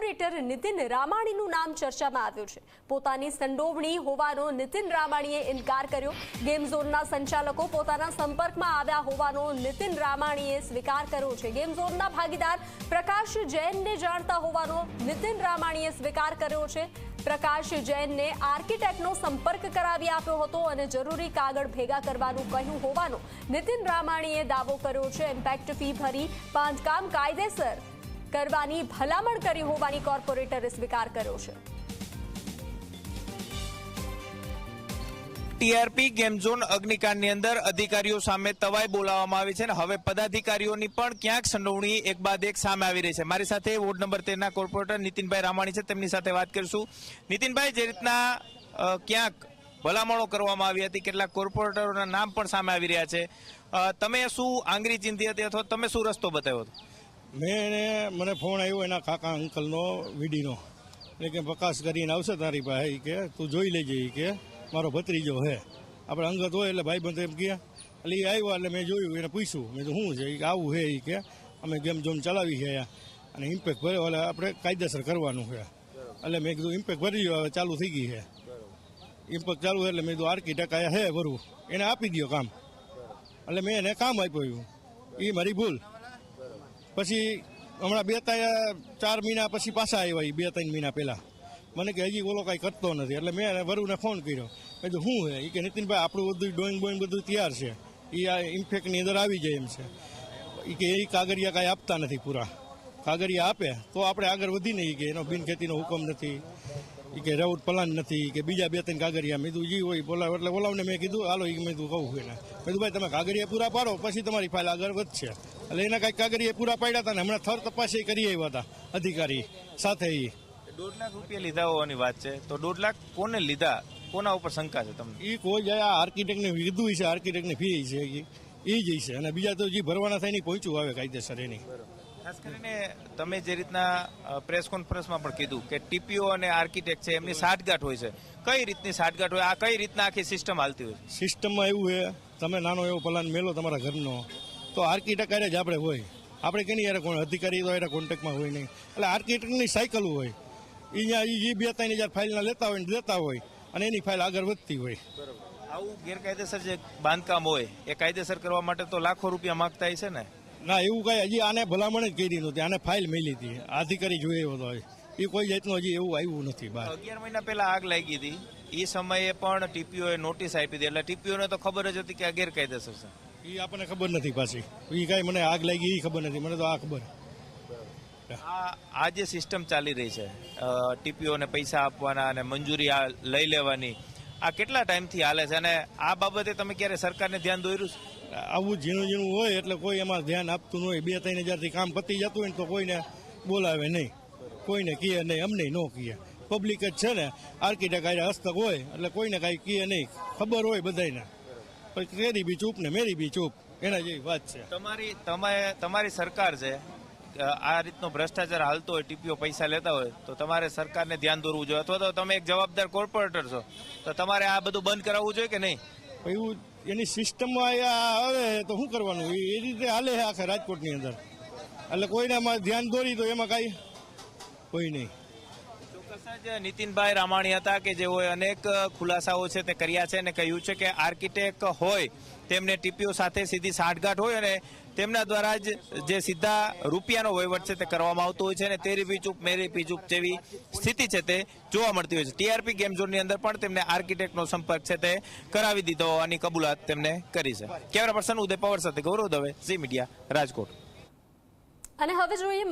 Corporator Nitin રામાણીનું નામ ચર્ચામાં આવ્યું છે. પોતાની સંડોવણી હોવાનો નીતિન રામાણીએ ઇનકાર કર્યો. ગેમ ઝોનના સંચાલકો પોતાના સંપર્કમાં આવ્યા હોવાનો નીતિન રામાણીએ સ્વીકાર કર્યો છે. ગેમ ઝોનના ભાગીદાર પ્રકાશ જૈનને જાણતા હોવાનો નીતિન રામાણીએ સ્વીકાર કર્યો છે. પ્રકાશ જૈનને આર્કિટેક્ટનો સંપર્ક કરાવી આપ્યો હતો અને જરૂરી કાગળ ભેગા કરવાનું કહ્યું હોવાનો નીતિન રામાણીએ દાવો કર્યો છે. ઇમ્પેક્ટ ફી ભરી, બાંધકામ કાયદેસર કરવાની ભલામણ કરી હોવાની કોર્પોરેટરે સ્વીકાર કર્યો છે. ટીઆરપી ગેમ ઝોન અગ્નિકાંડની અંદર અધિકારીઓ સામે તવાઈ બોલાવવામાં આવી છે અને હવે પદાધિકારીઓની પણ ક્યાંક સંડોવણી એક બાદ એક સામે આવી રહી છે. મારી સાથે વોર્ડ નંબર તેરના કોર્પોરેટર નીતિનભાઈ રામાણી છે. તેમની સાથે વાત કરીશું. નીતિનભાઈ, જે રીતના ક્યાંક ભલામણો કરવામાં આવી હતી, કેટલાક કોર્પોરેટરોના નામ પણ સામે આવી રહ્યા છે. તમે શું આંગળી ચિંતી હતી અથવા તમે શું રસ્તો બતાવ્યો હતો? મેં એને, મને ફોન આવ્યો એના કાકા અંકલનો, વીડીનો. એટલે કે પ્રકાશ કરીને આવશે તારી પાસે કે, તું જોઈ લેજે કે, મારો ભત્રીજો હે. આપણે અંગત હોય એટલે ભાઈ બંધ એમ કહે એટલે એ આવ્યા એટલે મેં જોયું, એને પૂછ્યું. મેં તો શું છે? કે આવું હે એ કે, અમે ગેમ જોમ ચલાવી છે અને ઇમ્પેક્ટ ભર્યો, એટલે આપણે કાયદેસર કરવાનું છે એટલે મેં કીધું ઇમ્પેક્ટ ભરી ગયો, હવે ચાલુ થઈ ગઈ છે ઇમ્પેક્ટ ચાલુ એટલે મેં કીધું આર્કિટેક્ટ આયા હે ભરવું એને આપી દો કામ. એટલે મેં એને કામ આપ્યું. એ મારી ભૂલ. પછી હમણાં બે ત્રણ, ચાર મહિના પછી પાછા આવ્યા એ બે ત્રણ મહિના પહેલા. મને કે હજી ઓલો કાંઈ કરતો નથી, એટલે મેં વરુને ફોન કર્યો. મેં કીધું, શું હે? એ કે, નીતિનભાઈ, આપણું બધું ડ્રોઈંગ બોઈંગ બધું તૈયાર છે. એ આ ઇન્ફેક્ટની અંદર આવી જાય એમ છે. એ કે, એ કાગળિયા કાંઈ આપતા નથી પૂરા. કાગળિયા આપે, તો આપણે આગળ વધીને એ કે, એનો બિનખેતીનો હુકમ નથી. એ કે રાઉટ પ્લાન નથી કે બીજા બે ત્રણ કાગળિયા. મેં કીધું એ હોય, બોલાવ. એટલે બોલાવને મેં કીધું, હાલો એ મેં કીધું, કહું એને. મેં કીધું, ભાઈ, તમે કાગળિયા પૂરા પાડો, પછી તમારી ફાઇલ આગળ વધશે. એટલે એના કાંઈક કાગળિયા પૂરા પાડ્યા હતા ને હમણાં થર તપાસ કરી આવ્યા હતા અધિકારી સાથે એ દોઢ લાખ રૂપિયા લીધા હોવાની વાત છે. તો દોઢ લાખ કોને લીધા? કોના ઉપર શંકા છે તમને? એ કોઈ જાય આ આર્કિટેક્ટને કીધું છે આર્કિટેક્ટની ફી છે એ જ છે. અને બીજા તો જે ભરવાના થાય ને પહોંચ્યું આવે કાયદેસર એની. ખાસ કરીને તમે જે રીતના પ્રેસ કોન્ફરન્સમાં પણ કીધું કે ટીપીઓ અને આર્કિટેક્ટ છે એમની સાઠગાંઠ હોય છે. કઈ રીતની સાઠગાંઠ હોય? આ કઈ રીતના આખી સિસ્ટમ હાલતી હોય સિસ્ટમમાં એવું છે તમે નાનો એવો પ્લાન મેલો તમારા ઘરનો. તો આર્કિટેક્ટ જ આપણે હોય. આપણે કેની યાર કોણ અધિકારી તો એના કોન્ટેક્ટમાં હોય નહીં. એટલે આર્કિટેક્ટની સાયકલ હોય. એ અહીંયા એ બે ત્રણ હજાર ફાઇલના લેતા હોય ને દેતા હોય. અને એની ફાઇલ આગળ વધતી હોય. આવું ગેરકાયદેસર જે બાંધકામ હોય એ કાયદેસર કરવા માટે તો લાખો રૂપિયા માંગતા છે ને? ના એવું કાંઈ હજી આને ભલામણ જ કરી નહોતી. આને ફાઇલ મળી હતી. અધિકારી જોઈએ હતો એ કોઈ જાતનું હજી એવું આવ્યું નથી બહાર. અગિયાર મહિના પહેલા આગ લાગી હતી. એ સમયે પણ ટીપીઓએ નોટિસ આપી હતી એટલે ટીપીઓને તો ખબર જ હતી કે આ ગેરકાયદેસર છે. એ આપણને ખબર નથી પાછી. એ કાંઈ મને આગ લાગી એ ખબર નથી. મને તો આ ખબર. આ આ જે સિસ્ટમ ચાલી રહી છે ટીપીઓને પૈસા આપવાના અને મંજૂરી આ લઈ લેવાની આ કેટલા ટાઈમથી હાલે છે અને આ બાબતે તમે ક્યારે સરકારને ધ્યાન દોર્યું છે? આવું ઝીણું ઝીણું હોય એટલે કોઈ એમાં ધ્યાન આપતું ન હોય. બે ત્રણ હજારથી કામ પતી જતું હોય ને તો કોઈને બોલાવે નહીં. કોઈને કહે નહીં અમને ન કહે. પબ્લિક જ છે ને. આર્કિટેક્ટ આરે હસ્તક હોય એટલે કોઈને કાંઈ કહે નહીં. ખબર હોય બધાને પછી તેરી બી ચૂપ ને મેરી બી ચૂપ એના જેવી વાત છે. તમારી તમે તમારી સરકાર છે આ રીતનો ભ્રષ્ટાચાર હાલતો હોય ટીપીઓ પૈસા લેતા હોય તો તમારે સરકારને ધ્યાન દોરવું જોઈએ. અથવા તો તમે એક જવાબદાર કોર્પોરેટર છો તો તમારે આ બધું બંધ કરાવવું જોઈએ કે નહીં? એવું એની સિસ્ટમમાં આ આવે તો શું કરવાનું? એ રીતે હાલે છે આખા રાજકોટની અંદર. એટલે કોઈને ધ્યાન દોરી તો એમાં કાંઈ કોઈ નહીં. જ નીતિનભાઈ રામાણી હતા કે જેઓએ અનેક ખુલાસાઓ છે તે કર્યા છે અને કહ્યું છે કે આર્કિટેક્ટ હોય, તેમને ટીપીઓ સાથે સીધી સાંઠગાંઠ હોય અને તેમના દ્વારા જ જે સીધા રૂપિયાનો વહીવટ છે તે કરવામાં આવતો હોય છે અને તેરી પી ચૂપ મેરી પી ચૂપ જેવી સ્થિતિ છે તે જોવા મળતી હોય છે. ટીઆરપી ગેમ ઝોનની અંદર પણ તેમને આર્કિટેક્ટનો સંપર્ક છે તે કરાવી દીધો હોવાની કબૂલાત તેમને કરી છે. કેમેરા પર્સન ઉદય પવાર સાથે ગૌરવ દવે, ઝી મીડિયા, રાજકોટ. અને હવે જોઈએ